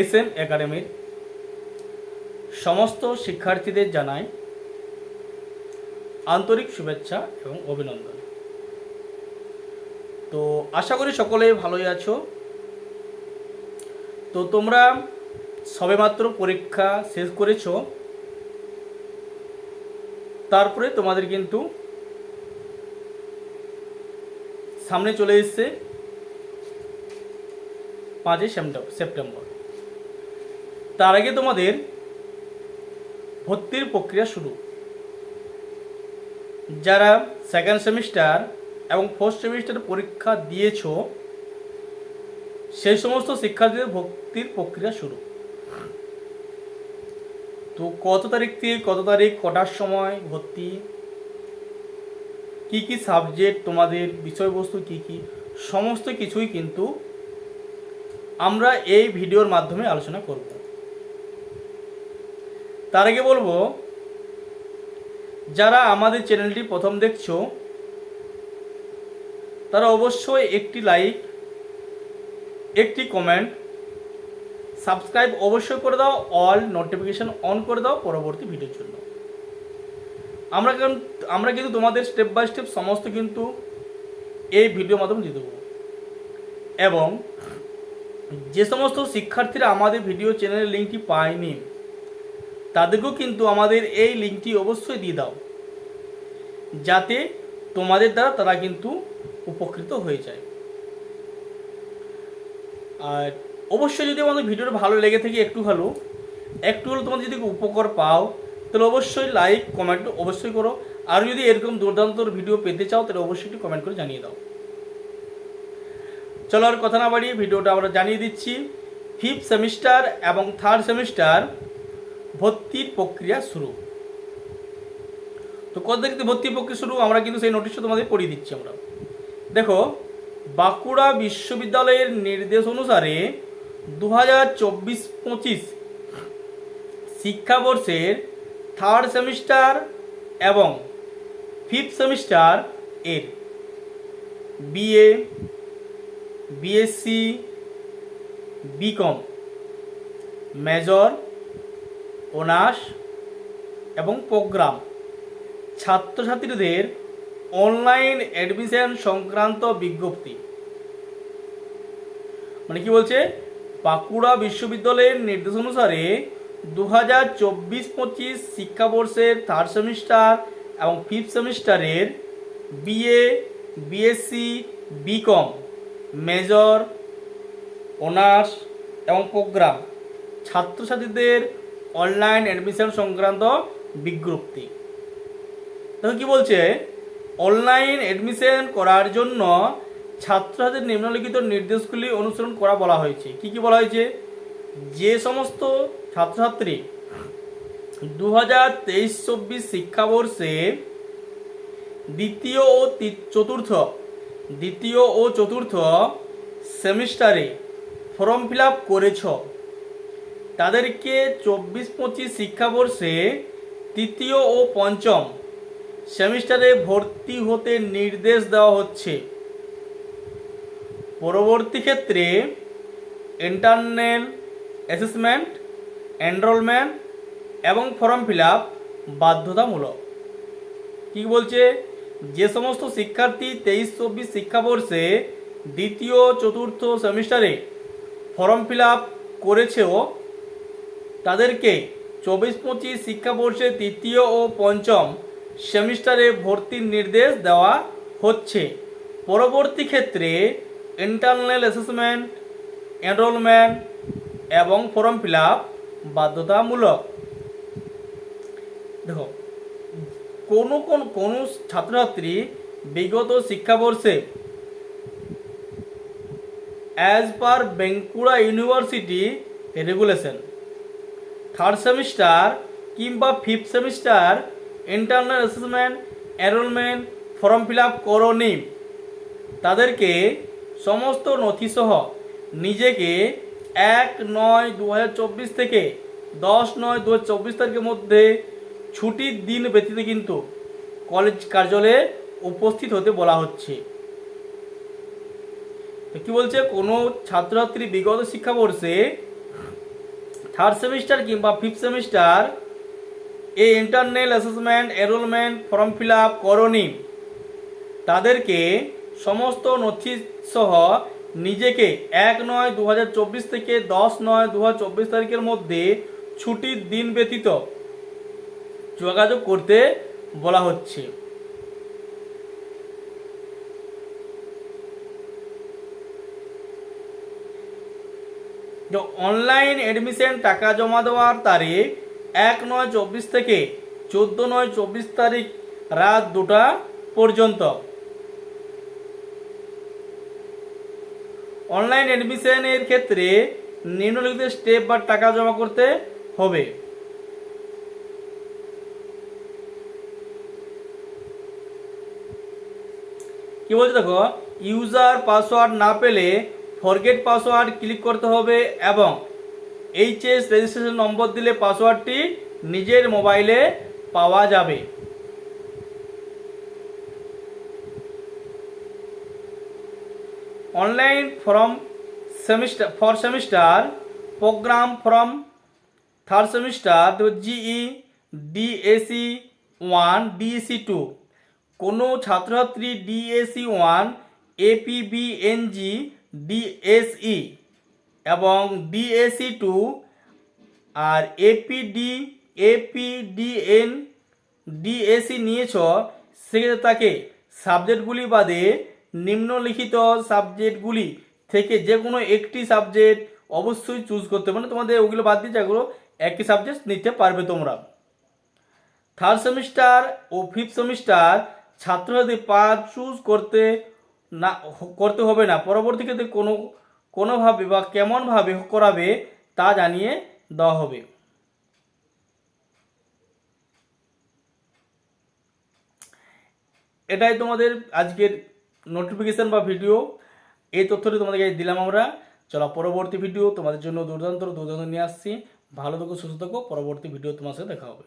S M একাডেমির সমস্ত শিক্ষার্থীদের জানাই আন্তরিক শুভেচ্ছা এবং অভিনন্দন। তো আশা করি সকলে ভালোই আছো। তো তোমরা সবেমাত্র পরীক্ষা শেষ করেছ। তারপরে তোমাদের কিন্তু সামনে চলে এসছে পাঁচই সেপ্টেম্বর সেপ্টেম্বর। তার আগে তোমাদের ভর্তির প্রক্রিয়া শুরু। যারা সেকেন্ড সেমিস্টার এবং ফোর্থ সেমিস্টার পরীক্ষা দিয়েছ, সেই সমস্ত শিক্ষার্থীদের ভর্তির প্রক্রিয়া শুরু। তো কত তারিখ থেকে কত তারিখ, কটার সময় ভর্তি? কি কি সাবজেক্ট তোমাদের বিষয়বস্তু কি কি? সমস্ত কিছুই কিন্তু আমরা এই ভিডিওর মাধ্যমে আলোচনা করব। তার আগে বলব, যারা আমাদের চ্যানেলটি প্রথম দেখছ, তারা অবশ্যই একটি লাইক, একটি কমেন্ট, সাবস্ক্রাইব অবশ্যই করে দাও, অল নোটিফিকেশন অন করে দাও পরবর্তী ভিডিওর জন্য। আমরা কারণ আমরা কিন্তু তোমাদের স্টেপ বাই স্টেপ সমস্ত কিন্তু এই ভিডিওর মাধ্যমে দিয়ে দেবো। এবং যে সমস্ত শিক্ষার্থীরা আমাদের ভিডিও চ্যানেলের লিঙ্কটি পায়নি তাদেরকেও কিন্তু আমাদের এই লিঙ্কটি অবশ্যই দিয়ে দাও। যাতে তোমাদের দ্বারা তারা কিন্তু উপকৃত হয়ে যায়। আর অবশ্যই যদি আমাদের ভিডিওটা ভালো লেগে থাকে একটু ভালো, একটু হলেও তোমাদের যদি উপকার পাও, তাহলে অবশ্যই লাইক, কমেন্ট অবশ্যই করো। আর যদি এরকম দুর্দান্ত ভিডিও পেতে চাও, তাহলে অবশ্যই একটু কমেন্ট করে জানিয়ে দাও। চলো আর কথা না বাড়িয়ে ভিডিওটা আমরা জানিয়ে দিচ্ছি। ফিফথ সেমিস্টার এবং থার্ড সেমিস্টার ভর্তির প্রক্রিয়া শুরু। তো কত তারিখ ভর্তির প্রক্রিয়া শুরু? আমরা কিন্তু সেই নোটিশটা তোমাদের পড়িয়ে দিচ্ছি আমরা। দেখো, বাঁকুড়া বিশ্ববিদ্যালয়ের নির্দেশ অনুসারে দু হাজার চব্বিশ পঁচিশ শিক্ষাবর্ষের থার্ড সেমিস্টার এবং ফিফথ সেমিস্টার এর BA BSc BCom major honours এবং প্রোগ্রাম। ছাত্রছাত্রীদের অনলাইন অ্যাডমিশন সংক্রান্ত বিজ্ঞপ্তি। মানে কি বলছে? বাঁকুড়া বিশ্ববিদ্যালয়ের নির্দেশ অনুসারে দু হাজার চব্বিশ পঁচিশ শিক্ষাবর্ষের থার্ড সেমিস্টার এবং ফিফথ সেমিস্টারের BA BSc BCom major honours এবং প্রোগ্রাম। ছাত্রছাত্রীদের অনলাইন অ্যাডমিশন সংক্রান্ত বিজ্ঞপ্তি। দেখো কি বলছে? অনলাইন অ্যাডমিশন করার জন্য ছাত্রছাত্রীদের নিম্নলিখিত নির্দেশগুলি অনুসরণ করা বলা হয়েছে। কি কি বলা হয়েছে? যে সমস্ত ছাত্রছাত্রী দু হাজার তেইশ চব্বিশ শিক্ষাবর্ষে দ্বিতীয় ও চতুর্থ, দ্বিতীয় ও চতুর্থ সেমিস্টারে ফর্ম ফিল আপ করেছ তাদেরকে চব্বিশ পঁচিশ শিক্ষাবর্ষে তৃতীয় ও পঞ্চম সেমিস্টারে ভর্তি হতে নির্দেশ দেওয়া হচ্ছে। পরবর্তী ক্ষেত্রে ইন্টারনাল অ্যাসেসমেন্ট, এনরোলমেন্ট এবং ফর্ম ফিল আপ বাধ্যতামূলক। কী বলছে? যে সমস্ত শিক্ষার্থী তেইশ চব্বিশ শিক্ষাবর্ষে দ্বিতীয় চতুর্থ সেমিস্টারে ফর্ম ফিল আপ করেছেও তাদেরকে চব্বিশ পঁচিশ শিক্ষাবর্ষে তৃতীয় ও পঞ্চম সেমিস্টারে ভর্তির নির্দেশ দেওয়া হচ্ছে। পরবর্তী ক্ষেত্রে ইন্টারনাল অ্যাসেসমেন্ট এনরোলমেন্ট এবং ফর্ম ফিল আপ বাধ্যতামূলক। দেখো, কোনো কোন, কোনো ছাত্রছাত্রী বিগত শিক্ষাবর্ষে as per Bankura university regulation third semester কিংবা fifth semester internal assessment enrolment form fill up করনি। তাদেরকে সমস্ত নথিসহ নিজেকে এক নয় দু থেকে দশ নয় দু তারিখের মধ্যে ছুটির দিন ব্যতীত কিন্তু কলেজ কার্যালয়ে উপস্থিত হতে বলা হচ্ছে। কি বলছে? কোনো ছাত্রছাত্রী বিগত শিক্ষাবর্ষে থার্ড সেমিস্টার কিংবা ফিফথ সেমিস্টার এই internal assessment enrolment form fill up করনি। তাদেরকে সমস্ত নথি সহ নিজেকে এক নয় দু থেকে দশ নয় দু তারিখের মধ্যে ছুটির দিন ব্যতীত যোগাযোগ করতে বলা হচ্ছে। যে অনলাইন এডমিশন টাকা জমা দেওয়ার তারিখ এক নয় চব্বিশ থেকে চোদ্দ নয় চব্বিশ তারিখ রাত দুটা পর্যন্ত। অনলাইন অ্যাডমিশনের ক্ষেত্রে নিম্নলিখিত স্টেপ বা টাকা জমা করতে হবে। কি বলছে দেখো? ইউজার পাসওয়ার্ড না পেলে ফরগেট পাসওয়ার্ড ক্লিক করতে হবে এবং এইচএস রেজিস্ট্রেশন নম্বর দিলে পাসওয়ার্ডটি নিজের মোবাইলে পাওয়া যাবে। Online form semester for semester programme from third semester GE DSC one DSC two কোনো ছাত্রছাত্রী ডিএসি ওয়ান এপিবিএনজি ডিএসই এবং ডিএসি টু আর এপিডি এপিডিএন ডিএসি নিয়েছ, সেক্ষেত্রে তাকে সাবজেক্টগুলি বাদে নিম্নলিখিত সাবজেক্টগুলি থেকে যে কোনো একটি সাবজেক্ট অবশ্যই চুজ করতে। মানে তোমাদের ওগুলো বাদ দিয়ে যেগুলো একই সাবজেক্ট নিতে পারবে তোমরা থার্ড সেমিস্টার ও ফিফথ সেমিস্টার ছাত্রছাত্রী পার চুজ করতে না করতে হবে না। পরবর্তী ক্ষেত্রে কোনো, কোনোভাবে বা কেমনভাবে করাবে তা জানিয়ে দেওয়া হবে। এটাই তোমাদের আজকের নোটিফিকেশান বা ভিডিও এই তথ্যটি তোমাদেরকে দিলাম আমরা। চলো, পরবর্তী ভিডিও তোমাদের জন্য দুর্দান্ত দুর্দান্ত নিয়ে আসছি। ভালো থেকো, সুস্থ থেকো। পরবর্তী ভিডিও তোমার সাথে দেখা হবে।